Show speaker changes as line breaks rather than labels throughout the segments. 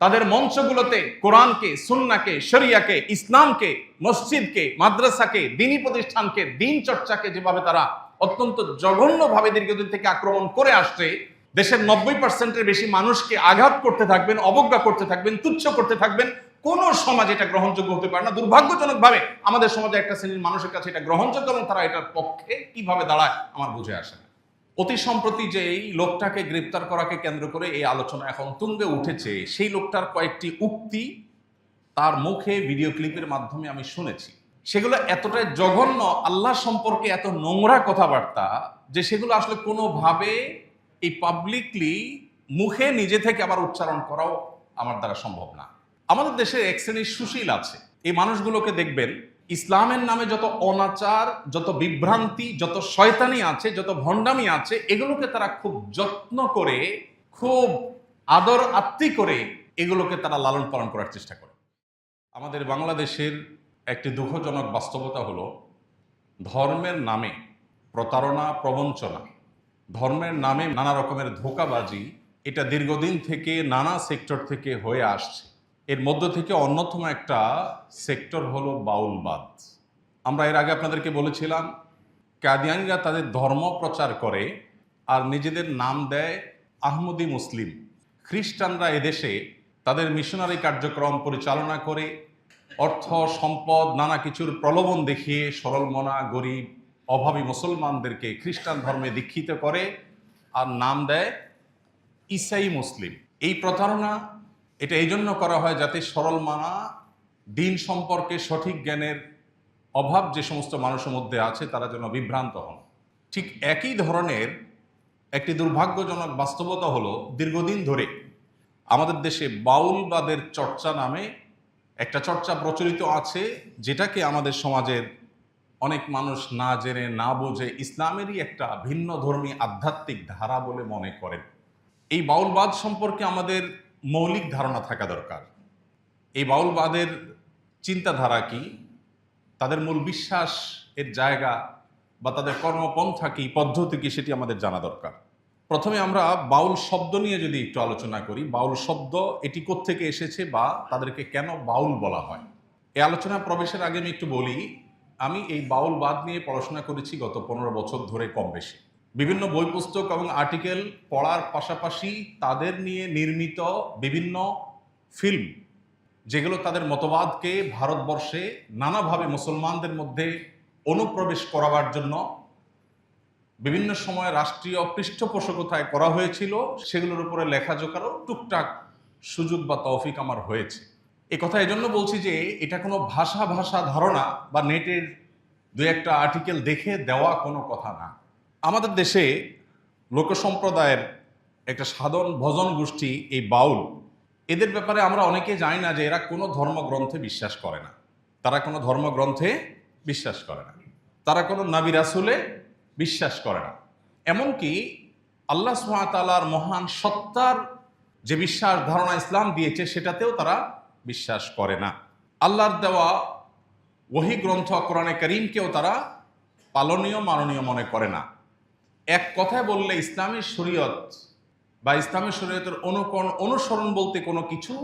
তাদের মঞ্চগুলোতে কোরআনকে, সুন্নাকে, শরিয়াকে, ইসলামকে, মসজিদকে, মাদ্রাসাকে, দিনী প্রতিষ্ঠানকে, দিন চর্চাকে যেভাবে তারা অত্যন্ত জঘন্যভাবে দীর্ঘদিন থেকে আক্রমণ করে আসছে, দেশের নব্বই পার্সেন্টের বেশি মানুষকে আঘাত করতে থাকবেন, অবজ্ঞা করতে থাকবেন, তুচ্ছ করতে থাকবেন, কোন সমাজ এটা গ্রহণযোগ্য হতে পারে না। দুর্ভাগ্যজনক ভাবে আমাদের সমাজে একটা শ্রেণির মানুষের কাছে এটা গ্রহণযোগ্য এবং তারা এটার পক্ষে কীভাবে দাঁড়ায়, আমার বুঝে আসে না। অতি সম্প্রতি যে এই লোকটাকে গ্রেপ্তার করাকে কেন্দ্র করে এই আলোচনা এখন তুঙ্গে উঠেছে, সেই লোকটার কয়েকটি উক্তি তার মুখে ভিডিও ক্লিপের মাধ্যমে আমি শুনেছি। সেগুলো এতটাই জঘন্য, আল্লাহ সম্পর্কে এত নোংরা কথাবার্তা যে সেগুলো আসলে কোনোভাবে এই পাবলিকলি মুখে নিজে থেকে আবার উচ্চারণ করাও আমার দ্বারা সম্ভব না। আমাদের দেশে এক শ্রেণির সুশীল আছে। এই মানুষগুলোকে দেখবেন ইসলামের নামে যত অনাচার, যত বিভ্রান্তি, যত শয়তানি আছে, যত ভণ্ডামি আছে, এগুলোকে তারা খুব যত্ন করে, খুব আদর আত্মি করে এগুলোকে তারা লালন পালন করার চেষ্টা করে। আমাদের বাংলাদেশের একটি দুঃখজনক বাস্তবতা হলো, ধর্মের নামে প্রতারণা, প্রবঞ্চনা, ধর্মের নামে নানা রকমের ধোকাবাজি, এটা দীর্ঘদিন থেকে নানা সেক্টর থেকে হয়ে আসছে। এর মধ্য থেকে অন্যতম একটা সেক্টর হলো বাউলবাদ। আমরা এর আগে আপনাদেরকে বলেছিলাম, কাদিয়ানিরা তাদের ধর্ম প্রচার করে আর নিজেদের নাম দেয় আহমদি মুসলিম। খ্রিস্টানরা এদেশে তাদের মিশনারি কার্যক্রম পরিচালনা করে, অর্থ, সম্পদ, নানা কিছুর প্রলোভন দেখিয়ে সরলমনা গরিব, অভাবী মুসলমানদেরকে খ্রিস্টান ধর্মে দীক্ষিত করে আর নাম দেয় ইসাই মুসলিম। এই প্রতারণা এটা এই জন্য করা হয় যাতে সরল মানা, দিন সম্পর্কে সঠিক জ্ঞানের অভাব যে সমস্ত মানুষের মধ্যে আছে, তারা যেন বিভ্রান্ত হন। ঠিক একই ধরনের একটি দুর্ভাগ্যজনক বাস্তবতা হলো দীর্ঘদিন ধরে আমাদের দেশে বাউলবাদের চর্চা নামে একটা চর্চা প্রচলিত আছে, যেটাকে আমাদের সমাজের অনেক মানুষ না জেনে, না বোঝে, ইসলামেরই একটা ভিন্ন ধর্মী আধ্যাত্মিক ধারা বলে মনে করেন। এই বাউলবাদ সম্পর্কে আমাদের মৌলিক ধারণা থাকা দরকার। এই বাউলবাদের চিন্তাধারা কি? তাদের মূল বিশ্বাস এর জায়গা বা তাদের কর্মপন্থা কি, পদ্ধতি কি, সেটি আমাদের জানা দরকার। প্রথমে আমরা বাউল শব্দ নিয়ে যদি একটু আলোচনা করি, বাউল শব্দ এটি থেকে এসেছে বা তাদেরকে কেন বাউল বলা হয়? এই আলোচনা প্রবেশের আগে আমি একটু বলি, আমি এই বাউলবাদ নিয়ে পড়াশোনা করেছি গত পনেরো বছর ধরে কম বেশি। বিভিন্ন বই পুস্তক এবং আর্টিকেল পড়ার পাশাপাশি তাদের নিয়ে নির্মিত বিভিন্ন ফিল্ম, যেগুলো তাদের মতবাদকে ভারতবর্ষে নানাভাবে মুসলমানদের মধ্যে অনুপ্রবেশ করাবার জন্য বিভিন্ন সময় রাষ্ট্রীয় পৃষ্ঠপোষকতায় করা হয়েছিল, সেগুলোর উপরে লেখাজোখারও টুকটাক সুযোগ বা তৌফিক আমার হয়েছে। এ কথা এজন্য বলছি যে, এটা কোনো ভাষা ভাষা ধারণা বা নেটের দু একটা আর্টিকেল দেখে দেওয়া কোনো কথা না। আমাদের দেশে লোক সম্প্রদায়ের একটা সাধন ভজন গোষ্ঠী, এই বাউল, এদের ব্যাপারে আমরা অনেকে জানি না যে এরা কোনো ধর্মগ্রন্থে বিশ্বাস করে না। তারা কোনো ধর্মগ্রন্থে বিশ্বাস করে না। তারা কোনো নাবি রাসুলে বিশ্বাস করে না। এমনকি আল্লাহ সুহাতালার মহান সত্তার যে বিশ্বাস ধারণা ইসলাম দিয়েছে, সেটাতেও তারা বিশ্বাস করে না। আল্লাহর দেওয়া ওহি গ্রন্থ কোরআনে করিমকেও তারা পালনীয়, মাননীয় মনে করে না। এক কথায় বললে ইসলামী শরীয়ত বা ইসলামী শরীয়তের অনুকরণ, অনুসরণ বলতে কোনো কিছু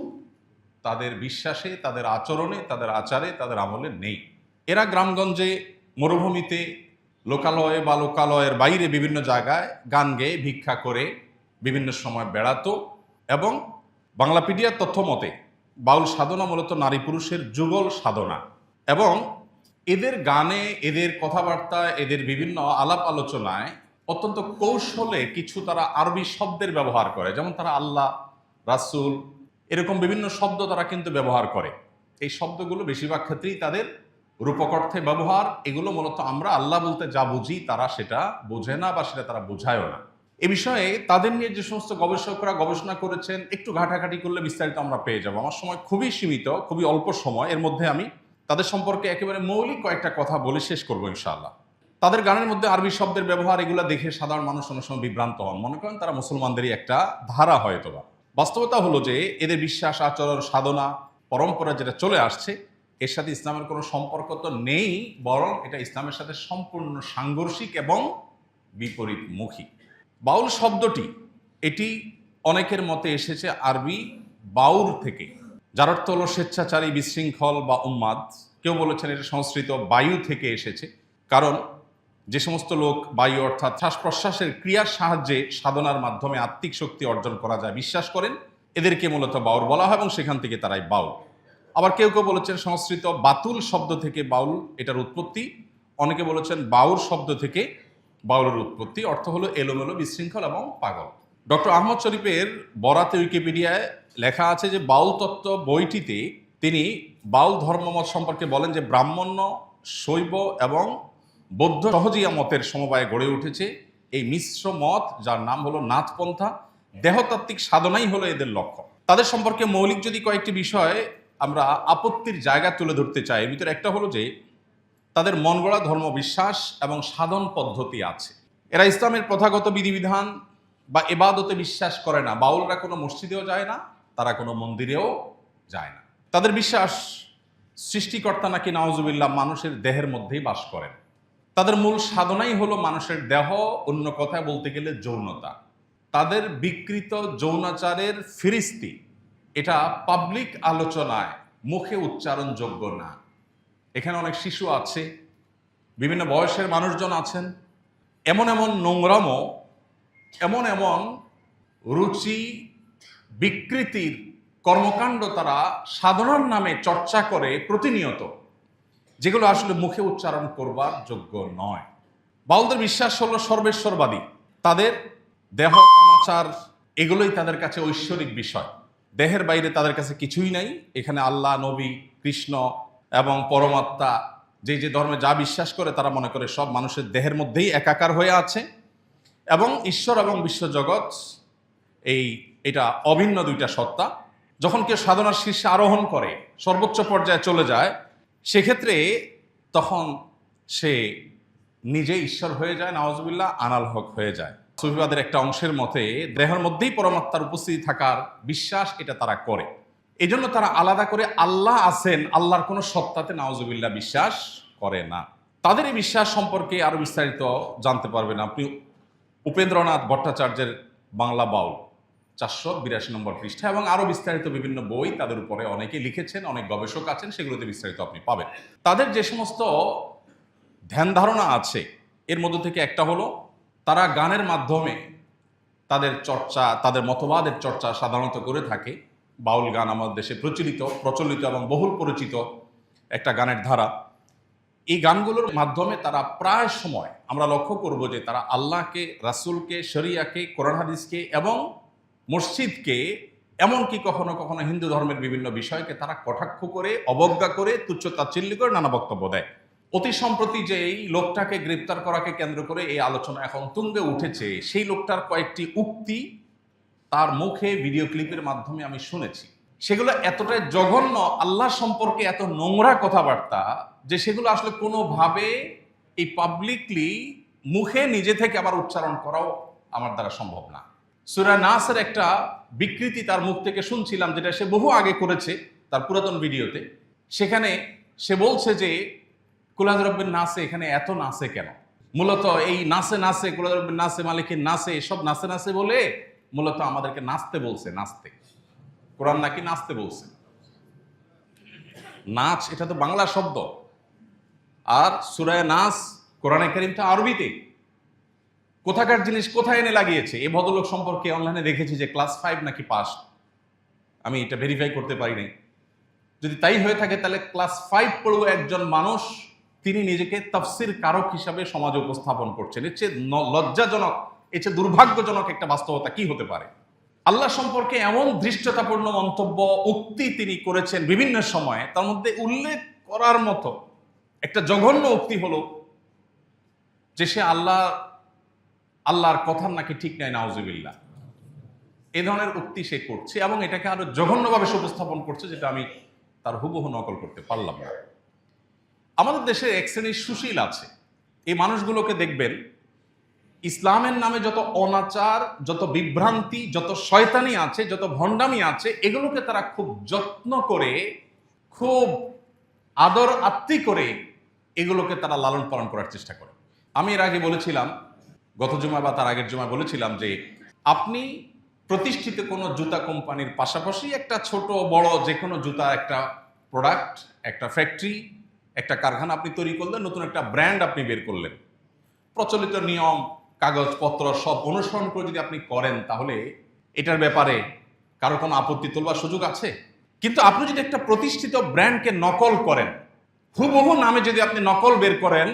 তাদের বিশ্বাসে, তাদের আচরণে, তাদের আচারে, তাদের আমলে নেই। এরা গ্রামগঞ্জে, মরুভূমিতে, লোকালয়ে বা লোকালয়ের বাইরে বিভিন্ন জায়গায় গান গেয়ে ভিক্ষা করে বিভিন্ন সময় বেড়াতো এবং বাংলাপিডিয়ার তথ্য মতে বাউল সাধনা মূলত নারী পুরুষের যুগল সাধনা এবং এদের গানে, এদের কথাবার্তা এদের বিভিন্ন আলাপ আলোচনায় অত্যন্ত কৌশলে কিছু তারা আরবি শব্দের ব্যবহার করে। যেমন তারা আল্লাহ, রাসুল এরকম বিভিন্ন শব্দ তারা কিন্তু ব্যবহার করে। এই শব্দগুলো বেশিরভাগ ক্ষেত্রেই তাদের রূপক অর্থে ব্যবহার। এগুলো মূলত আমরা আল্লাহ বলতে যা বুঝি তারা সেটা বোঝে না বা সেটা তারা বোঝায়ও না। এ বিষয়ে তাদের নিয়ে যে সমস্ত গবেষকরা গবেষণা করেছেন, একটু ঘাটাঘাটি করলে বিস্তারিত আমরা পেয়ে যাব। আমার সময় খুবই সীমিত, খুবই অল্প সময়। এর মধ্যে আমি তাদের সম্পর্কে একেবারে মৌলিক কয়েকটা কথা বলে শেষ করব ইনশাআল্লাহ। তাদের গানের মধ্যে আরবি শব্দের ব্যবহার, এগুলো দেখে সাধারণ মানুষ অনেক সময় বিভ্রান্ত হন। মনে করেন তারা মুসলমানদেরই একটা ধারা হয়তো বা। বাস্তবতা হলো যে এদের বিশ্বাস, আচরণ, সাধনা, পরম্পরা যেটা চলে আসছে, এর সাথে ইসলামের কোনো সম্পর্ক তো নেই, বরং এটা ইসলামের সাথে সম্পূর্ণ সাংঘর্ষিক এবং বিপরীতমুখী। বাউল শব্দটি, এটি অনেকের মতে এসেছে আরবি বাউর থেকে, যার অর্থ হলো স্বেচ্ছাচারী, বিশৃঙ্খল বা উন্মাদ। কেউ বলেছেন এটা সংস্কৃত বায়ু থেকে এসেছে, কারণ যে সমস্ত লোক বায়ু অর্থাৎ শ্বাস প্রশ্বাসের ক্রিয়ার সাহায্যে সাধনার মাধ্যমে আত্মিক শক্তি অর্জন করা যায়, বিশ্বাস করেন, এদেরকে মূলত বাউল বলা হয় এবং সেখান থেকে তারাই বাউল। আবার কেউ কেউ বলেছেন সংস্কৃত বাতুল শব্দ থেকে বাউল এটার উৎপত্তি। অনেকে বলেছেন বাউর শব্দ থেকে বাউলের উৎপত্তি। অর্থ হলো এলোমেলো, বিশৃঙ্খল এবং পাগল। ডক্টর আহমদ শরীফের বরাতে উইকিপিডিয়ায় লেখা আছে যে বাউল তত্ত্ব বইটিতে তিনি বাউল ধর্মমত সম্পর্কে বলেন যে ব্রাহ্মণ্য, শৈব এবং বৌদ্ধ সহজিয়া মতের সমবায়ে গড়ে উঠেছে এই মিশ্র মত, যার নাম হলো নাথপন্থা, দেহতাত্ত্বিক সাধনাই হলো এদের লক্ষ্য। তাদের সম্পর্কে মৌলিক যদি কয়েকটি বিষয় আমরা আপত্তির জায়গা তুলে ধরতে চাই, এর ভিতরে একটা হলো যে, তাদের মন গড়া ধর্ম বিশ্বাস এবং সাধন পদ্ধতি আছে। এরা ইসলামের প্রথাগত বিধিবিধান বা এবাদতে বিশ্বাস করে না। বাউলরা কোনো মসজিদেও যায় না, তারা কোনো মন্দিরেও যায় না। তাদের বিশ্বাস সৃষ্টিকর্তা নাকি নওয়াজুবিল্লাহ মানুষের দেহের মধ্যেই বাস করেন। তাদের মূল সাধনাই হলো মানুষের দেহ, অন্য কথায় বলতে গেলে যৌনতা। তাদের বিকৃত যৌনাচারের ফিরিস্তি, এটা পাবলিক আলোচনায় মুখে উচ্চারণযোগ্য না। এখানে অনেক শিশু আছে, বিভিন্ন বয়সের মানুষজন আছেন। এমন এমন নোংরামো এমন এমন রুচি, বিকৃতির কর্মকাণ্ড তারা সাধনার নামে চর্চা করে প্রতিনিয়ত। যেগুলো আসলে মুখে উচ্চারণ করবার যোগ্য নয়। বাউলদের বিশ্বাস হলো সর্বেশ্বরবাদী। তাদের দেহ, কামাচার, এগুলোই তাদের কাছে ঐশ্বরিক বিষয়। দেহের বাইরে তাদের কাছে কিছুই নাই। এখানে আল্লাহ, নবী, কৃষ্ণ এবং পরমাত্মা যে যে ধর্মে যা বিশ্বাস করে তারা মনে করে সব মানুষের দেহের মধ্যেই একাকার হয়ে আছে। এবং ঈশ্বর এবং বিশ্বজগৎ এই, এটা অভিন্ন দুইটা সত্তা। যখন কেউ সাধনার শীর্ষে আরোহণ করে, সর্বোচ্চ পর্যায়ে চলে যায় সেক্ষেত্রে তখন সে নিজে ঈশ্বর হয়ে যায় নওয়াজবিল্লাহ আনাল হক হয়ে যায়। সুফিবাদের একটা অংশের মতে, দেহের মধ্যেই পরমাত্মার উপস্থিতি থাকার বিশ্বাস এটা তারা করে। এই তারা আলাদা করে আল্লাহ আছেন, আল্লাহর কোনো সত্তাতে নওয়াজবিল্লাহ বিশ্বাস করে না। তাদের এই বিশ্বাস সম্পর্কে আরও বিস্তারিত জানতে পারবেন আপনি। উপেন্দ্রনাথ ভট্টাচার্যের বাংলা বাউল। চারশো বিরাশি নম্বর পৃষ্ঠা এবং আরও বিস্তারিত বিভিন্ন বই তাদের উপরে অনেকে লিখেছেন, অনেক গবেষক আছেন, সেগুলোতে বিস্তারিত আপনি পাবেন। তাদের যে সমস্ত ধ্যান ধারণা আছে, এর মধ্য থেকে একটা হলো, তারা গানের মাধ্যমে তাদের চর্চা, তাদের মতবাদের চর্চা সাধারণত করে থাকে। বাউল গান আমাদের দেশে প্রচলিত প্রচলিত এবং বহুল পরিচিত একটা গানের ধারা। এই গানগুলোর মাধ্যমে তারা প্রায় সময় আমরা লক্ষ্য করব যে তারা আল্লাহকে, রাসূলকে, শরিয়াকে, কোরআন হাদিসকে এবং মসজিদকে এমনকি কখনো কখনো হিন্দু ধর্মের বিভিন্ন বিষয়কে তারা কটাক্ষ করে, অবজ্ঞা করে, তুচ্ছ তাচ্ছিল্য করে নানা বক্তব্য দেয়। অতি সম্প্রতি যে এই লোকটাকে গ্রেপ্তার করাকে কেন্দ্র করে এই আলোচনা এখন তুঙ্গে উঠেছে, সেই লোকটার কয়েকটি উক্তি তার মুখে ভিডিও ক্লিপের মাধ্যমে আমি শুনেছি। সেগুলো এতটাই জঘন্য, আল্লাহ সম্পর্কে এত নোংরা কথাবার্তা যে সেগুলো আসলে কোনোভাবে এই পাবলিকলি মুখে নিজে থেকে আবার উচ্চারণ করাও আমার দ্বারা সম্ভব না। সুরা নাসের একটা বিকৃতি তার মুখ থেকে শুনছিলাম, যেটা সে বহু আগে করেছে তার পুরাতন ভিডিওতে। সেখানে সে বলছে যে কুলাজরব্বের নাসে, এখানে এত নাচে কেন? মূলত এই নাচে নাচে কুলাজরব্বের নাচে মালিকের নাচে এসব নাচে নাচে বলে মূলত আমাদেরকে নাচতে বলছে, নাচতে। কোরআন নাকি নাচতে বলছে? নাচ, এটা তো বাংলা শব্দ। আর সুরায় নাচ কোরআনে করিমটা আরবিতে। কোথাকার জিনিস কোথায় এনে লাগিয়েছে? এই ভদ্রলোক সম্পর্কে অনলাইনে দেখেছি যে ক্লাস ফাইভ নাকি পাস আমি এটা ভেরিফাই করতে পারি নাই। যদি তাই হয়ে থাকে তাহলে ক্লাস ফাইভ পড়ুয়া একজন মানুষ, তিনি নিজেকে তফসির কারক হিসাবে সমাজে উপস্থাপন করছেন। এর চেয়ে লজ্জাজনক, এর চেয়ে দুর্ভাগ্যজনক একটা বাস্তবতা কি হতে পারে? আল্লাহ সম্পর্কে এমন দৃষ্টতাপূর্ণ মন্তব্য, উক্তি তিনি করেছেন বিভিন্ন সময়ে, তার মধ্যে উল্লেখ করার মতো একটা জঘন্য উক্তি হলো যে সে আল্লাহ আল্লাহর কথার নাকি ঠিক নাই, নাউজুবিল্লাহ। এ ধরনের উক্তি সে করছে এবং এটাকে আরও জঘন্যভাবে উপস্থাপন করছে যেটা আমি তার হুবহু নকল করতে পারলাম না। আমাদের দেশে এক শ্রেণির সুশীল আছে। এই মানুষগুলোকে দেখবেন, ইসলামের নামে যত অনাচার, যত বিভ্রান্তি, যত শয়তানি আছে, যত ভণ্ডামি আছে, এগুলোকে তারা খুব যত্ন করে, খুব আদর আত্মি করে এগুলোকে তারা লালন পালন করার চেষ্টা করে। আমি এর আগে বলেছিলাম গত জুমায় বা তার আগের জুমায় বলেছিলাম যে আপনি প্রতিষ্ঠিত কোনো জুতা কোম্পানির পাশাপাশি একটা ছোট, বড় যে কোনো জুতা, একটা প্রোডাক্ট একটা ফ্যাক্টরি একটা কারখানা আপনি তৈরি করলেন, নতুন একটা ব্র্যান্ড আপনি বের করলেন। প্রচলিত নিয়ম, কাগজপত্র সব অনুসরণ করে যদি আপনি করেন তাহলে এটার ব্যাপারে কারও কোনো আপত্তি তোলবার সুযোগ আছে? কিন্তু আপনি যদি একটা প্রতিষ্ঠিত ব্র্যান্ডকে নকল করেন, হুবহু নামে যদি আপনি নকল বের করেন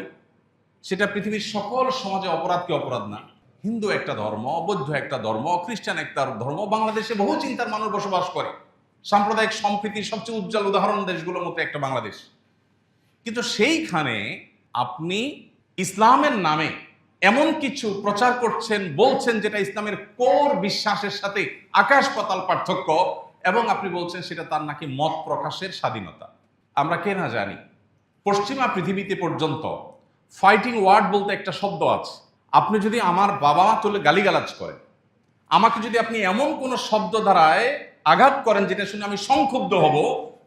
সেটা পৃথিবীর সকল সমাজে অপরাধ কি অপরাধ না? হিন্দু একটা ধর্ম, বৌদ্ধ একটা ধর্ম, খ্রিস্টান একটা ধর্ম, বাংলাদেশে বহু চিন্তার মানুষ বসবাস করে। সাম্প্রদায়িক সম্প্রীতির সবচেয়ে উজ্জ্বল উদাহরণ দেশগুলোর মধ্যে একটা বাংলাদেশ। কিন্তু সেইখানে আপনি ইসলামের নামে এমন কিছু প্রচার করছেন, বলছেন যেটা ইসলামের কোর বিশ্বাসের সাথে আকাশ পাতাল পার্থক্য এবং আপনি বলছেন সেটা তার নাকি মত প্রকাশের স্বাধীনতা। আমরা কে না জানি। পশ্চিমা পৃথিবীতে পর্যন্ত ফাইটিং ওয়ার্ড বলতে একটা শব্দ আছে। আপনি যদি আমার বাবা তুলে গালিগালাজ করেন, আমাকে যদি আপনি এমন কোনো শব্দ দ্বারায় আঘাত করেন যেটা শুনে আমি সংক্ষুব্ধ হব,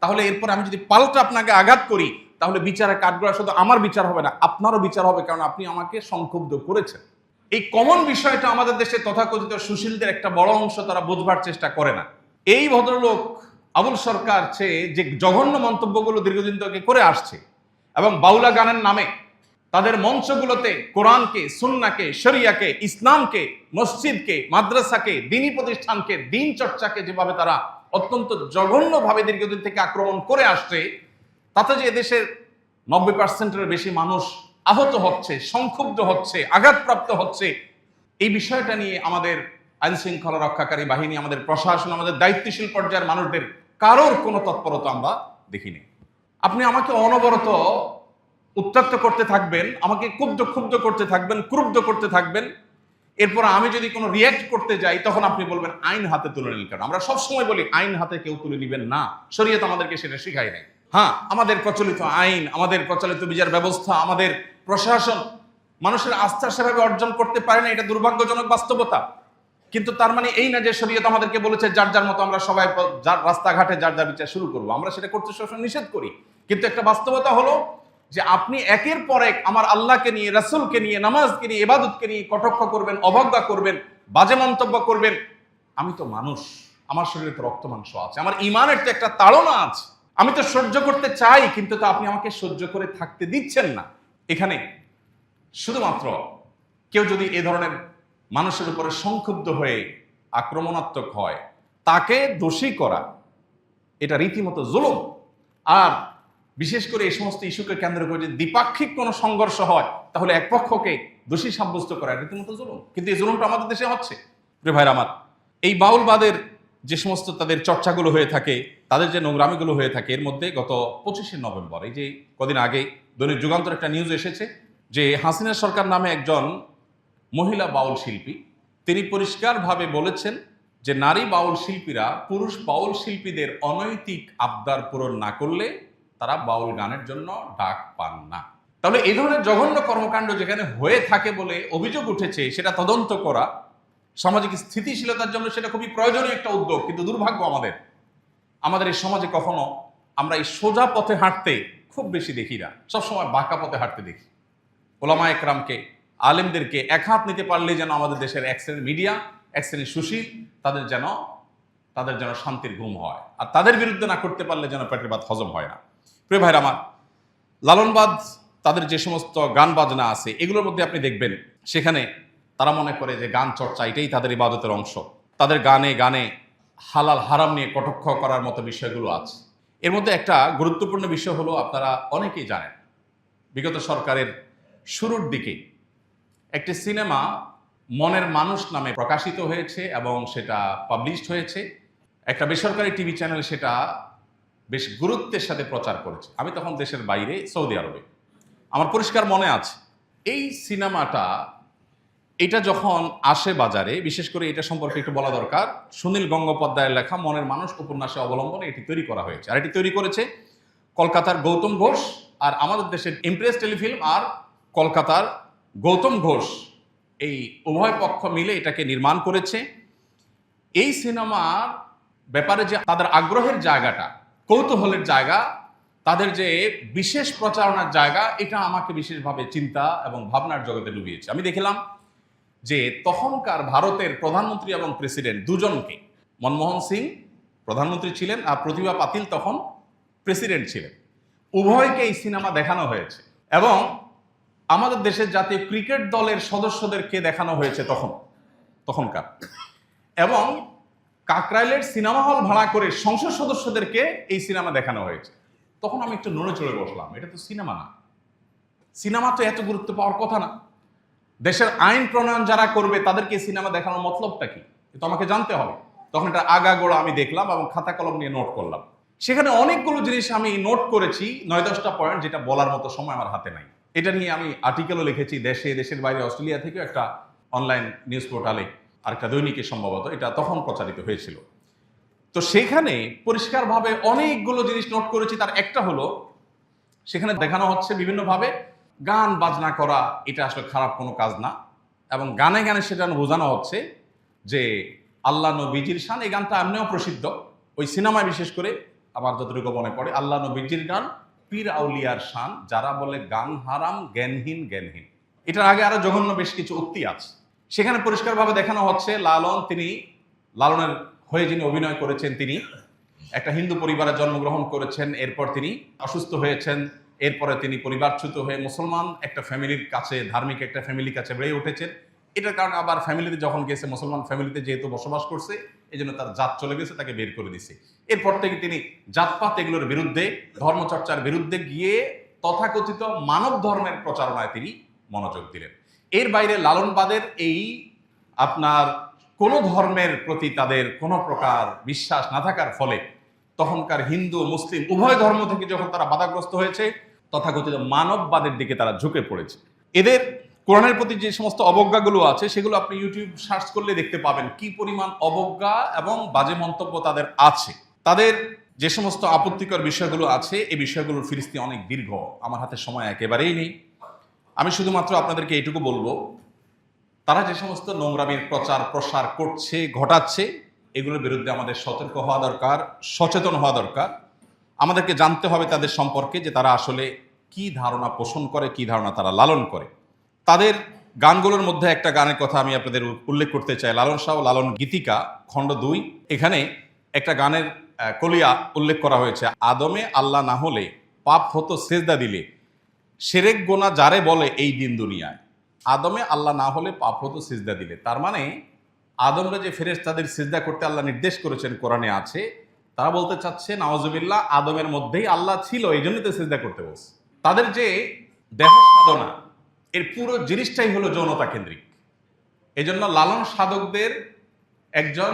তাহলে এরপর আমি যদি পাল্টা আপনাকে আঘাত করি, তাহলে বিচারে কাঠগড়া শুধু আমার বিচার হবে না, আপনারও বিচার হবে, কারণ আপনি আমাকে সংক্ষুব্ধ করেছেন। এই কমন বিষয়টা আমাদের দেশে তথাকথিত সুশীলদের একটা বড় অংশ তারা বোঝবার চেষ্টা করে না। এই ভদ্রলোক আবুল সরকার চেয়ে যে জঘন্য মন্তব্যগুলো দীর্ঘদিন থেকে করে আসছে, এবং বাউলা গানের নামে তাদের মঞ্চগুলোতে কোরআনকে, সুন্নাকে, শরিয়াকে, ইসলামকে, মসজিদকে, মাদ্রাসাকে, দিনী প্রতিষ্ঠানকে, দিন চর্চাকে যেভাবে তারা অত্যন্ত জঘন্যভাবে দীর্ঘদিন থেকে আক্রমণ করে আসছে, তাতে যে এদেশের নব্বই পার্সেন্টের বেশি মানুষ আহত হচ্ছে, সংক্ষুব্ধ হচ্ছে, আঘাতপ্রাপ্ত হচ্ছে, এই বিষয়টা নিয়ে আমাদের আইন শৃঙ্খলা রক্ষাকারী বাহিনী, আমাদের প্রশাসন, আমাদের দায়িত্বশীল পর্যায়ের মানুষদের কারোর কোনো তৎপরতা আমরা দেখিনি। আপনি আমাকে অনবরত উত্তক্ত করতে থাকবেন, আমাকে ক্ষুব্ধ ক্ষুব্ধ করতে থাকবেন, ক্রুব্ধ করতে থাকবেন। এরপর আমি যদি কোনো রিয়্যাক্ট করতে যাই, তখন আপনি বলবেন, আইন হাতে তুলে নিন কেন? আমরা সবসময় বলি, আইন হাতে কেউ তুলে নিবেন না। শরীয়ত আমাদেরকে সেটা শিখাই নাই। হ্যাঁ আমাদের প্রচলিত আইন, আমাদের প্রচলিত বিচার ব্যবস্থা, আমাদের প্রশাসন, মানুষের আস্থা সেভাবে অর্জন করতে পারে না, এটা দুর্ভাগ্যজনক বাস্তবতা। কিন্তু তার মানে এই না যে শরীয়ত আমাদেরকে বলেছে, যার যার মতো আমরা সবাই যার রাস্তাঘাটে যার যার বিচার শুরু করব। আমরা সেটা করতে সবসময় নিষেধ করি। কিন্তু একটা বাস্তবতা হলো যে আপনি একের পর এক আমার আল্লাহকে নিয়ে, রাসূলকে নিয়ে, নামাজকে নিয়ে, ইবাদতকে নিয়ে কটাক্ষ করবেন, অবজ্ঞা করবেন, বাজে মন্তব্য করবেন। আমি তো মানুষ, আমার শরীরে তো রক্ত মাংস আছে, আমার ইমানের তো একটা তাড়না আছে। আমি তো সহ্য করতে চাই, কিন্তু তো আপনি আমাকে সহ্য করে থাকতে দিচ্ছেন না। এখানে শুধুমাত্র কেউ যদি এ ধরনের মানুষের উপরে সংক্ষুব্ধ হয়ে আক্রমণাত্মক হয়, তাকে দোষী করা, এটা রীতিমতো জুলুম। আর বিশেষ করে এই সমস্ত ইস্যুকে কেন্দ্র করে যদি দ্বিপাক্ষিক কোনো সংঘর্ষ হয়, তাহলে এক পক্ষকে দোষী সাব্যস্ত করা রীতিমতো জুলুম। কিন্তু এই জুলুমটা আমাদের দেশে হচ্ছে। রে ভাইরা আমার, এই বাউলবাদের যে সমস্ত তাদের চর্চাগুলো হয়ে থাকে, তাদের যে নোংরামিগুলো হয়ে থাকে, এর মধ্যে গত পঁচিশে নভেম্বর, এই যে কদিন আগে দৈনিক যুগান্তর একটা নিউজ এসেছে যে হাসিনা সরকার নামে একজন মহিলা বাউল শিল্পী তিনি পরিষ্কারভাবে বলেছেন যে নারী বাউল শিল্পীরা পুরুষ বাউল শিল্পীদের অনৈতিক আবদার পূরণ না করলে তারা বাউল গানের জন্য ডাক পান না। তাহলে এই ধরনের জঘন্য কর্মকাণ্ড যেখানে হয়ে থাকে বলে অভিযোগ উঠেছে, সেটা তদন্ত করা, সামাজিক স্থিতিশীলতার জন্য সেটা খুবই প্রয়োজনীয় একটা উদ্যোগ, কিন্তু দুর্ভাগ্য আমাদের। আমাদের এই সমাজে কখনো আমরা এই সোজা পথে হাঁটতে খুব বেশি দেখি না। সবসময় বাঁকা পথে হাঁটতে দেখি। ওলামা একরামকে, আলেমদেরকে এক হাত নিতে পারলে যেন আমাদের দেশের এক শ্রেণির মিডিয়া, এক শ্রেণির সুশীল, তাদের যেন তাদের যেন শান্তির ঘুম হয়। আর তাদের বিরুদ্ধে না করতে পারলে যেন পেটের ভাত হজম হয় না। প্রিয় ভাইরা আমার, লালনবাদ, তাদের যে সমস্ত গান বাজনা আছে, এগুলোর মধ্যে আপনি দেখবেন, সেখানে তারা মনে করে যে গান চর্চা, এটাই তাদের ইবাদতের অংশ। তাদের গানে গানে হালাল হারাম নিয়ে কটক্ষ করার মতো বিষয়গুলো আছে। এর মধ্যে একটা গুরুত্বপূর্ণ বিষয় হলো, আপনারা অনেকেই জানেন, বিগত সরকারের শুরুর দিকে একটি সিনেমা মনের মানুষ নামে প্রকাশিত হয়েছে এবং সেটা পাবলিশড হয়েছে। একটা বেসরকারি টিভি চ্যানেল সেটা বেশ গুরুত্বের সাথে প্রচার করেছে। আমি তখন দেশের বাইরে, সৌদি আরবে। আমার পরিষ্কার মনে আছে, এই সিনেমাটা, এটা যখন আসে বাজারে, বিশেষ করে এটা সম্পর্কে একটু বলা দরকার, সুনীল গঙ্গোপাধ্যায়ের লেখা মনের মানুষ উপন্যাসে অবলম্বনে এটি তৈরি করা হয়েছে। আর এটি তৈরি করেছে কলকাতার গৌতম ঘোষ আর আমাদের দেশের ইমপ্রেস টেলিফিল্ম আর কলকাতার গৌতম ঘোষ। এই উভয় পক্ষ মিলে এটাকে নির্মাণ করেছে। এই সিনেমার ব্যাপারে যে তাদের আগ্রহের জায়গাটা কৌতূহলের জায়গা, তাদের যে বিশেষ প্রচারণার জায়গা, এটা আমাকে বিশেষভাবে চিন্তা এবং ভাবনার জগতে ডুবিয়েছে। আমি দেখলাম যে তখনকার ভারতের প্রধানমন্ত্রী এবং প্রেসিডেন্ট দুজনকে, মনমোহন সিং প্রধানমন্ত্রী ছিলেন আর প্রতিভা পাতিল তখন প্রেসিডেন্ট ছিলেন। উভয়কে এই সিনেমা দেখানো হয়েছে এবং আমাদের দেশের জাতীয় ক্রিকেট দলের সদস্যদেরকে দেখানো হয়েছে তখন, তখনকার। এবং কাকরাইলের সিনেমা হল ভাড়া করে সংসদ সদস্যদেরকে এই সিনেমা দেখানো হয়েছে। তখন আমি একটু নড়ে চড়ে বসলাম, এটা তো সিনেমা না। সিনেমা তো এত গুরুত্ব পাওয়ার কথা না। দেশের আইন প্রণয়ন যারা করবে, তাদেরকে সিনেমা দেখানোর মতলবটা কি? তো আমাকে জানতে হবে। তখন এটা আগাগোড়া আমি দেখলাম এবং খাতা কলম নিয়ে নোট করলাম। সেখানে অনেকগুলো জিনিস আমি নোট করেছি, নয় দশটা পয়েন্ট যেটা বলার মতো সময় আমার হাতে নাই। এটা নিয়ে আমি আর্টিকেলও লিখেছি, দেশে, দেশের বাইরে, অস্ট্রেলিয়া থেকেও একটা অনলাইন নিউজ পোর্টালে। আর একটা দৈনিকে সম্ভবত এটা তখন প্রচারিত হয়েছিল। তো সেখানে পরিষ্কারভাবে অনেকগুলো জিনিস নোট করেছি, তার একটা হলো, সেখানে দেখানো হচ্ছে বিভিন্নভাবে গান বাজনা করা, এটা আসলে খারাপ কোনো কাজ না। এবং গানে গানে সেটা বোঝানো হচ্ছে যে আল্লাহ নবীজির শান, এই গানটা এমনিও প্রসিদ্ধ। ওই সিনেমায় বিশেষ করে আমার যতটুকু মনে পড়ে আল্লাহ নবীজির গান পীর আউলিয়ার শান, যারা বলে গান হারাম, জ্ঞানহীন জ্ঞানহীন। এটার আগে আরও জঘন্য বেশ কিছু উক্তি আছে। সেখানে পরিষ্কারভাবে দেখানো হচ্ছে লালন, তিনি লালনের হয়ে যিনি অভিনয় করেছেন তিনি, একটা হিন্দু পরিবারে জন্মগ্রহণ করেছেন, এরপর তিনি অসুস্থ হয়েছেন, এরপরে তিনি পরিবারচ্যুত হয়ে মুসলমান একটা ফ্যামিলির কাছে, ধার্মিক একটা ফ্যামিলির কাছে বেড়ে উঠেছেন। এটার কারণে আবার ফ্যামিলিতে যখন গেছে, মুসলমান ফ্যামিলিতে যেহেতু বসবাস করছে এই জন্য তার জাত চলে গেছে, তাকে বের করে দিছে। এরপর থেকে তিনি জাতপাত এগুলোর বিরুদ্ধে, ধর্মচর্চার বিরুদ্ধে গিয়ে তথাকথিত মানব ধর্মের প্রচারণায় তিনি মনোযোগ দিলেন। এর বাইরে লালনবাদের এই আপনার কোনো ধর্মের প্রতি তাদের কোনো প্রকার বিশ্বাস না থাকার ফলে তখনকার হিন্দু, মুসলিম উভয় ধর্ম থেকে যখন তারা বাধাগ্রস্ত হয়েছে, তথাকথিত মানববাদের দিকে তারা ঝুঁকে পড়েছে। এদের কোরআনের প্রতি যে সমস্ত অবজ্ঞাগুলো আছে, সেগুলো আপনি ইউটিউব সার্চ করলে দেখতে পাবেন কি পরিমাণ অবজ্ঞা এবং বাজে মন্তব্য তাদের আছে। তাদের যে সমস্ত আপত্তিকর বিষয়গুলো আছে, এই বিষয়গুলোর ফিরিস্তি অনেক দীর্ঘ। আমার হাতে সময় একেবারেই নেই। আমি শুধুমাত্র আপনাদেরকে এইটুকু বলব, তারা যে সমস্ত নোংরামির প্রচার প্রসার করছে, ঘটাচ্ছে, এগুলোর বিরুদ্ধে আমাদের সতর্ক হওয়া দরকার, সচেতন হওয়া দরকার। আমাদেরকে জানতে হবে তাদের সম্পর্কে যে তারা আসলে কি ধারণা পোষণ করে, কি ধারণা তারা লালন করে। তাদের গানগুলোর মধ্যে একটা গানের কথা আমি আপনাদের উল্লেখ করতে চাই, লালন শাহ লালন গীতিকা, খণ্ড দুই। এখানে একটা গানের কলিয়া উল্লেখ করা হয়েছে, আদমে আল্লাহ না হলে পাপ হতো, সেজদা দিলে। সেরেক গোনা যারে বলে এই দিন দুনিয়ায়। আদমে আল্লাহ না হলে পাপ হতো সিজদা দিলে। তার মানে আদমরা যে ফেরেস তাদের সিজদা করতে আল্লাহ নির্দেশ করেছেন কোরআনে আছে, তারা বলতে চাচ্ছে নওয়াজবিল্লাহ আদমের মধ্যেই আল্লাহ ছিল, এই জন্যই তো সিজদা করতে বলছে তাদের যে দেহ সাধনা, এর পুরো জিনিসটাই হলো যৌনতা কেন্দ্রিক। এই জন্য লালন সাধকদের একজন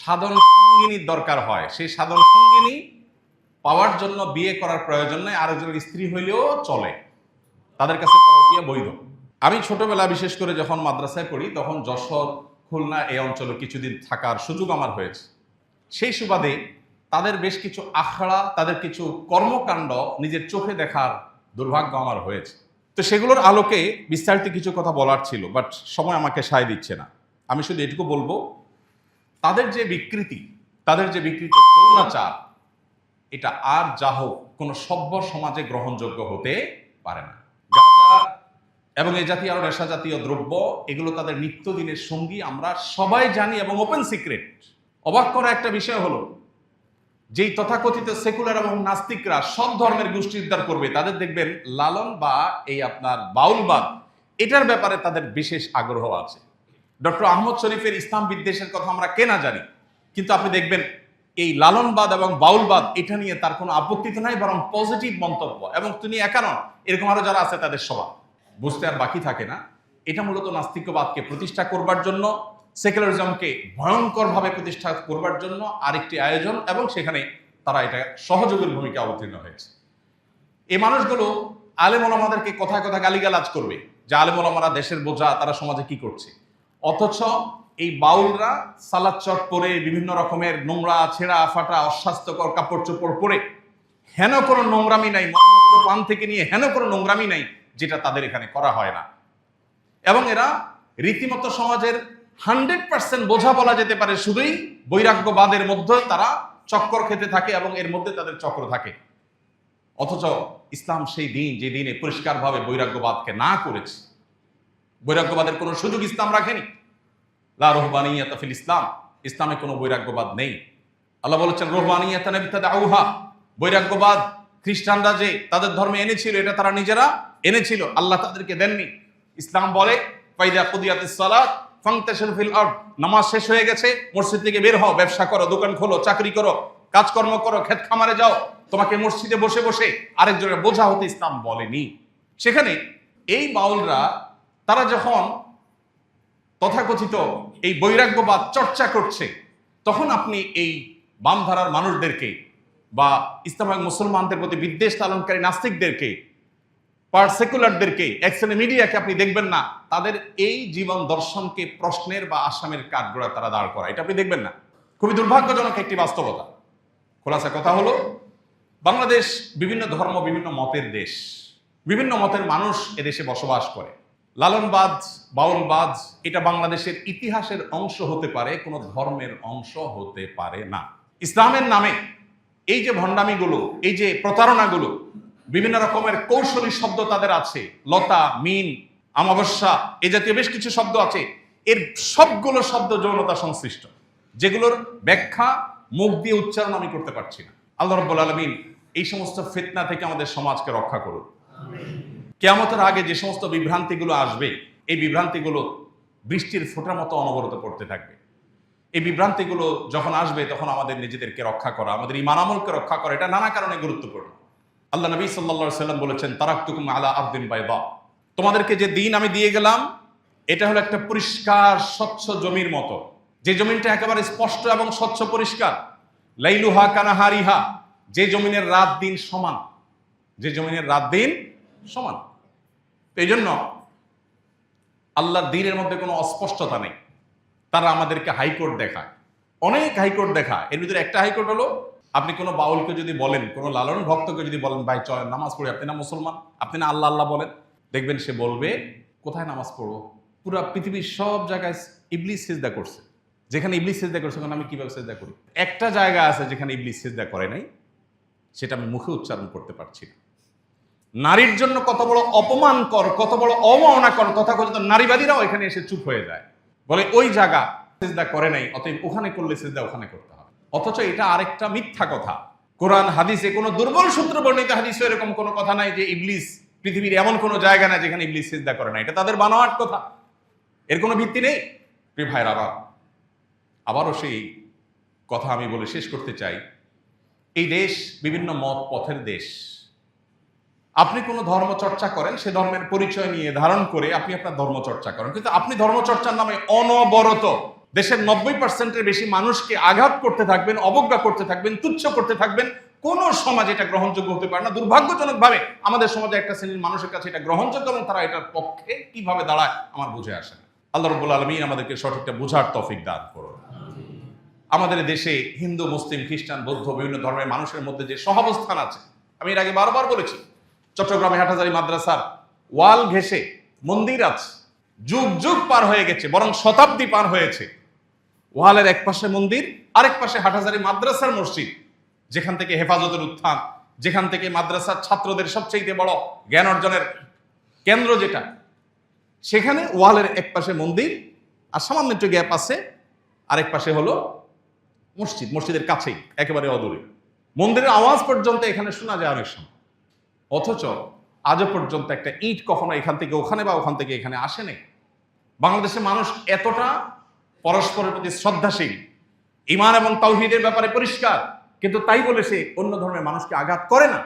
সাধন সঙ্গিনীর দরকার হয়। সেই সাধন সঙ্গিনী পাওয়ার জন্য বিয়ে করার প্রয়োজন নেই, আরেকজনের স্ত্রী হইলেও চলে। তাদের কাছে পরকীয়া বৈধ। আমি ছোটবেলা বিশেষ করে যখন মাদ্রাসায় পড়ি, তখন যশোর, খুলনা এই অঞ্চলে কিছুদিন থাকার সুযোগ আমার হয়েছে। সেই সুবাদে তাদের বেশ কিছু আখড়া, তাদের কিছু কর্মকাণ্ড নিজের চোখে দেখার দুর্ভাগ্য আমার হয়েছে। তো সেগুলোর আলোকে বিস্তারিত কিছু কথা বলার ছিল, বাট সময় আমাকে সায় দিচ্ছে না। আমি শুধু এটুকু বলব, তাদের যে বিকৃতি, তাদের যে বিকৃত যৌনাচার, এটা আর যা হোক, কোনো সভ্য সমাজে গ্রহণযোগ্য হতে পারে না। এবং এই জাতীয় আরও নেশা জাতীয় দ্রব্য, এগুলো তাদের নিত্যদিনের সঙ্গী। আমরা সবাই জানি এবং ওপেন সিক্রেট অবাক করা একটা বিষয় হলো, যেই তথাকথিত সেকুলার এবং নাস্তিকরা সব ধর্মের গোষ্ঠী উদ্ধার করবে, তাদের দেখবেন লালন বা এই আপনার বাউলবাদ, এটার ব্যাপারে তাদের বিশেষ আগ্রহ আছে। ডক্টর আহমদ শরীফের ইসলাম বিদ্বেষের কথা আমরা কেনা জানি, কিন্তু আপনি দেখবেন এই লালনবাদ এবং বাউলবাদ, এটা নিয়ে তার কোনো আপত্তি তো নাই, বরং পজিটিভ মন্তব্য। এবং তিনি একা নন, এরকম আরও যারা আছে তাদের সবার বুঝতে আর বাকি থাকে না। এটা মূলত নাস্তিকবাদকে প্রতিষ্ঠা করবার জন্য, সেকুলারিজমকে ভয়ঙ্করভাবে প্রতিষ্ঠা করবার জন্য আরেকটি আয়োজন এবং সেখানে তারা এটা সহযোগের ভূমিকা অবতীর্ণ হয়েছে। এই মানুষগুলো আলেম ওলামাদেরকে কথায় কথা গালিগালাজ করবে যে আলেম ওলামারা দেশের বোঝা, তারা সমাজে কি করছে। অথচ এই বাউলরা সালাদ চট পরে বিভিন্ন রকমের নোংরা, ছেঁড়া, ফাটা, অস্বাস্থ্যকর কাপড় চোপড় পরে, হেন কোনো নোংরামি নাই, মলমূত্র পান থেকে নিয়ে হেন কোনো নোংরামি নাই যেটা তাদের এখানে করা হয় না। এবং এরা রীতিমতো সমাজের হান্ড্রেড পার্সেন্ট বোঝা বলা যেতে পারে শুধুই বৈরাগ্যবাদের মধ্যে তারা চক্কর খেতে থাকে এবং এর মধ্যে তাদের চক্র থাকে। অথচ ইসলাম সেই দিন যে দিনে পরিষ্কারভাবে বৈরাগ্যবাদকে না করেছে। বৈরাগ্যবাদের কোনো সুযোগ ইসলাম রাখেনি। লা রহবানিয়াত ফিল ইসলাম, ইসলামে কোনো বৈরাগ্যবাদ নেই। আল্লাহ বলেছেন রহবানিয়াত আউহা বৈরাগ্যবাদ খ্রিস্টানরা যে তাদের ধর্মে এনেছিল, এটা তারা নিজেরা এনেছিল, আল্লাহ তাদেরকে দেননি। ইসলাম বলে, ফাইদা কুদিয়াতিস সালাত ফাংতাশিল ফিল আরদ। নামাজ শেষ হয়ে গেছে, মসজিদ থেকে বের হও, ব্যবসা করো, দোকান খোলো, চাকরি করো, কাজকর্ম করো, ক্ষেত খামারে যাও। তোমাকে মসজিদে বসে বসে আরেকজনের বোঝা হতে ইসলাম বলেনি। সেখানে এই বাউলরা, তারা যখন তথাকথিত এই বৈরাগ্যবাদ চর্চা করছে, তখন আপনি এই বামধারার মানুষদেরকে বা ইসলামিক মুসলমানদের প্রতি বিদ্বেষ পালনকারী নাস্তিকদেরকে পার সেকুলারদেরকে এক্সেনে মিডিয়াকে আপনি দেখবেন না। তাদের এই জীবন দর্শনকে প্রশ্নের বা আসামের কাঠগোড়া তারা দাঁড় করা এটা আপনি দেখবেন না। খুবই দুর্ভাগ্যজনক একটি বাস্তবতা। খোলাসা কথা হলো, বাংলাদেশ বিভিন্ন ধর্ম, বিভিন্ন মতের দেশ। বিভিন্ন মতের মানুষ এদেশে বসবাস করে। লালনবাদ বাউলবাদ এটা বাংলাদেশের ইতিহাসের অংশ হতে পারে, কোনো ধর্মের অংশ হতে পারে না। ইসলামের নামে এই যে ভণ্ডামিগুলো, এই যে প্রতারণাগুলো বিভিন্ন রকমের কৌশলী শব্দ তাদের আছে। লতা, মিন আমাবস্যা এ জাতীয় বেশ কিছু শব্দ আছে। এর সবগুলো শব্দ যৌনতা সংশ্লিষ্ট। যেগুলোর ব্যাখ্যা, মুখ দিয়ে উচ্চারণ আমি করতে পারছি না। আল্লাহ রব্বুল আলমিন এই সমস্ত ফিতনা থেকে আমাদের সমাজকে রক্ষা করুন। কেয়ামতের আগে যে সমস্ত বিভ্রান্তিগুলো আসবে, এই বিভ্রান্তিগুলো বৃষ্টির ফোঁটার মতো অনবরত পড়তে থাকবে। এই বিভ্রান্তিগুলো যখন আসবে, তখন আমাদের নিজেদেরকে রক্ষা করা, আমাদের ইমান আমলকে রক্ষা করা, এটা নানা কারণে গুরুত্বপূর্ণ। আল্লাহ নবী সাল্লা সাল্লাম বলেছেন তারাকুম আলা আবদিন বাইবা তোমাদেরকে যে দিন আমি দিয়ে গেলাম, এটা হলো একটা পরিষ্কার, স্বচ্ছ জমির মতো। যে জমিনটা একেবারে স্পষ্ট এবং স্বচ্ছ পরিষ্কার। লাইলুহা কানাহারিহা, যে জমিনের রাত দিন সমান। যে জমিনের রাত দিন সমান। এই জন্য আল্লাহর দিনের মধ্যে কোনো অস্পষ্টতা নেই। তারা আমাদেরকে হাইকোর্ট দেখায়। অনেক হাইকোর্ট দেখায়। এর ভিতরে একটা হাইকোর্ট হলো আপনি কোনো বাউলকে যদি বলেন, কোনো লালন ভক্তকে যদি বলেন, ভাই চলেন নামাজ পড়ি, আপনি না মুসলমান? আপনি না আল্লাহ আল্লাহ বলেন? দেখবেন সে বলবে, কোথায় নামাজ পড়ব? পুরো পৃথিবীর সব জায়গায় ইবলিস সেজদা করছে। যেখানে ইবলিস সেজদা করছে সেখানে আমি কীভাবে সেজদা করি? একটা জায়গা আছে যেখানে ইবলিস সেজদা করে নাই, সেটা আমি মুখে উচ্চারণ করতে পারছি না। নারীর জন্য কত বড় অপমানকর কত বড় অবমাননাকর তথাকথিত নারীবাদীরাও এখানে এসে চুপ হয়ে যায়। বলে, ওই জায়গা সেজদা করে নাই, অতএব ওখানে করলে সেজদা ওখানে করতে অথচ এটা আরেকটা মিথ্যা কথা। কোরআন, হাদিসে কোনো দুর্বল সূত্র বর্ণিত হাদিসে এরকম কোনো কথা নাই যে ইবলিস পৃথিবীর এমন কোনো জায়গা না যেখানে ইবলিস সেজদা করে না। এটা তাদের বানোয়াট কথা। এর কোনো ভিত্তি নেই? প্রিয় ভাইয়ের, আবার, আবারও সেই কথা আমি বলে শেষ করতে চাই। এই দেশ বিভিন্ন মত পথের দেশ। আপনি কোনো ধর্ম চর্চা করেন, সে ধর্মের পরিচয় নিয়ে ধারণ করে আপনি আপনার ধর্ম চর্চা করেন। কিন্তু আপনি ধর্মচর্চার নামে অনবরত দেশের নব্বই পার্সেন্টের বেশি মানুষকে আঘাত করতে থাকবেন, অবজ্ঞা করতে থাকবেন, তুচ্ছ করতে থাকবেন, কোন সমাজ এটা গ্রহণযোগ্য হতে পারে না। দুর্ভাগ্যজনক ভাবে আমাদের সমাজে একটা শ্রেণির মানুষের কাছে এটা গ্রহণযোগ্য এবং তারা এটার পক্ষে কীভাবে দাঁড়ায় আমার বুঝে আসে না। আল্লাহ রব্বুল আলমিন আমাদেরকে সঠিকটা বোঝার তফিক দান করুন। আমাদের দেশে হিন্দু, মুসলিম, খ্রিস্টান, বৌদ্ধ বিভিন্ন ধর্মের মানুষের মধ্যে যে সহাবস্থান আছে, আমি এর আগে বারবার বলেছি চট্টগ্রামে হাটাজারি মাদ্রাসার ওয়াল ঘেসে মন্দির আছে যুগ যুগ পার হয়ে গেছে, বরং শতাব্দী পার হয়েছে। ওয়ালের এক পাশে মন্দির, আরেক পাশে হাটাজারি মাদ্রাসার মসজিদ, যেখান থেকে হেফাজতের উত্থান, যেখান থেকে মাদ্রাসার ছাত্রদের সবচেয়ে বড় জ্ঞান অর্জনের কেন্দ্র যেটা। সেখানে ওয়ালের এক পাশে মন্দির আর সামান্য একটু গ্যাপ আছে, আরেক পাশে হলো মসজিদ, মসজিদের কাছেই, একেবারে অদূরে। মন্দিরের আওয়াজ পর্যন্ত এখানে শোনা যায় অনেক সময়। অথচ আজও পর্যন্ত একটা ইট কখনো এখান থেকে ওখানে বা ওখান থেকে এখানে আসেনি বাংলাদেশের মানুষ এতটা পরস্পরের প্রতি শ্রদ্ধাশীল। ইমান এবং তাওহিদের ব্যাপারে পরিষ্কার। কিন্তু তাই বলে সে অন্য ধর্মের মানুষকে আঘাত করে না।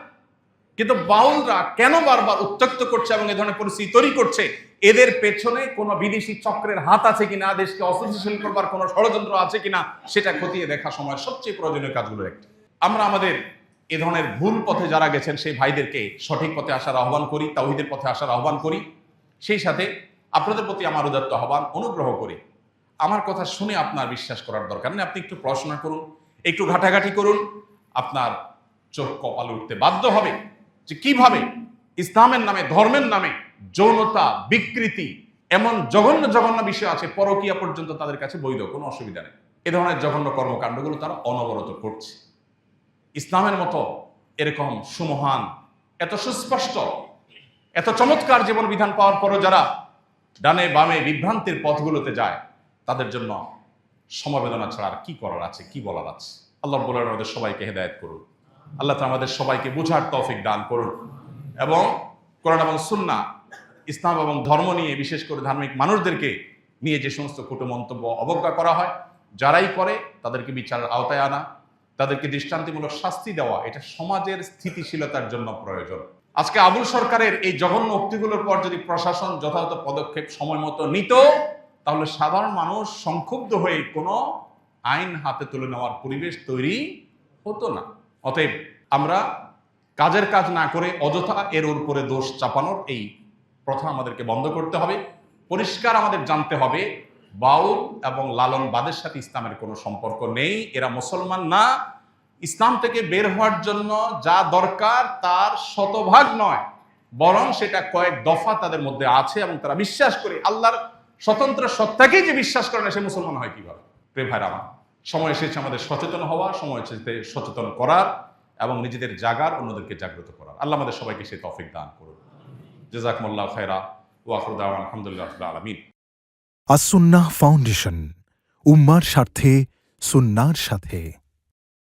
কিন্তু বাউলরা কেন বারবার উত্তক্ত করছে এবং এ ধরনের পরিস্থিতি তৈরি করছে? এদের পেছনে কোনো বিদেশি চক্রের হাত আছে কিনা, দেশকে অস্থিতিশীল করবার কোনো ষড়যন্ত্র আছে কিনা, সেটা খতিয়ে দেখা সময় সবচেয়ে প্রয়োজনীয় কাজগুলোর একটি। আমরা আমাদের এ ধরনের ভুল পথে যারা গেছেন, সেই ভাইদেরকে সঠিক পথে আসার আহ্বান করি, তাওহিদের পথে আসার আহ্বান করি। সেই সাথে আপনাদের প্রতি আমার উদাত্ত আহ্বান, অনুগ্রহ করি আমার কথা শুনে আপনার বিশ্বাস করার দরকার নেই। আপনি একটু পড়াশোনা করুন, একটু ঘাটাঘাটি করুন, আপনার চোখ কপালে উঠতে বাধ্য হবে যে কীভাবে ইসলামের নামে, ধর্মের নামে যৌনতা, বিকৃতি, এমন জঘন্য জঘন্য বিষয় আছে, পরকিয়া পর্যন্ত তাদের কাছে বৈধ, কোনো অসুবিধা নেই। এ ধরনের জঘন্য কর্মকাণ্ডগুলো তারা অনবরত করছে। ইসলামের মতো এরকম সুমহান, এত সুস্পষ্ট, এত চমৎকার জীবন বিধান পাওয়ার পরও যারা ডানে বামে বিভ্রান্তির পথগুলোতে যায় তাদের জন্য সমবেদনা ছাড়া আর কি করার আছে, কি বলার আছে? আল্লাহ বলার আমাদের সবাইকে হেদায়েত করুন। আল্লাহ তাআলা আমাদের সবাইকে বুঝার তৌফিক দান করুন এবং কোরআন এবং সুন্না ইসলাম এবং ধর্ম নিয়ে বিশেষ করে ধার্মিক মানুষদেরকে নিয়ে যে সমস্ত কটু মন্তব্য অবজ্ঞা করা হয়, যারাই করে তাদেরকে বিচারের আওতায় আনা, তাদেরকে দৃষ্টান্তিমূলক শাস্তি দেওয়া, এটা সমাজের স্থিতিশীলতার জন্য প্রয়োজন। আজকে আবুল সরকারের এই জঘন্য উক্তিগুলোর পর যদি প্রশাসন যথাযথ পদক্ষেপ সময় মতো নিত তাহলে সাধারণ মানুষ সংক্ষুব্ধ হয়ে কোনো আইন হাতে তুলে নেওয়ার পরিবেশ তৈরি হতো না। অতএব আমরা কাজের কাজ না করে অযথা এর উপরে দোষ চাপানোর এই প্রথা আমাদেরকে বন্ধ করতে হবে। পরিষ্কার আমাদের জানতে হবে, বাউল এবং লালন বাদের সাথে ইসলামের কোনো সম্পর্ক নেই। এরা মুসলমান না। ইসলাম থেকে বের হওয়ার জন্য যা দরকার তার শতভাগ নয়। বরং সেটা কয়েক দফা তাদের মধ্যে আছে এবং তারা বিশ্বাস করে আল্লাহর স্বতন্ত্র সত্তাকেই যে বিশ্বাস করে না, সে মুসলমান হয় কীভাবে? প্রে ভাইরা আমার, সময় এসেছে আমাদের সচেতন হওয়া, সময় এসেছে সচেতন করার এবং নিজেদের জাগার অন্যদেরকে জাগ্রত করার। আল্লাহ আমাদের সবাইকে সেই তফিক দান করুন। জেজাকমুল্লাহ খায়রা ওয়াফরুদ্দাহ আলহামদুলিল্লাহ আলমিন।
আসুন্নাহ ফাউন্ডেশন, উম্মার স্বার্থে, সুন্নার সাথে।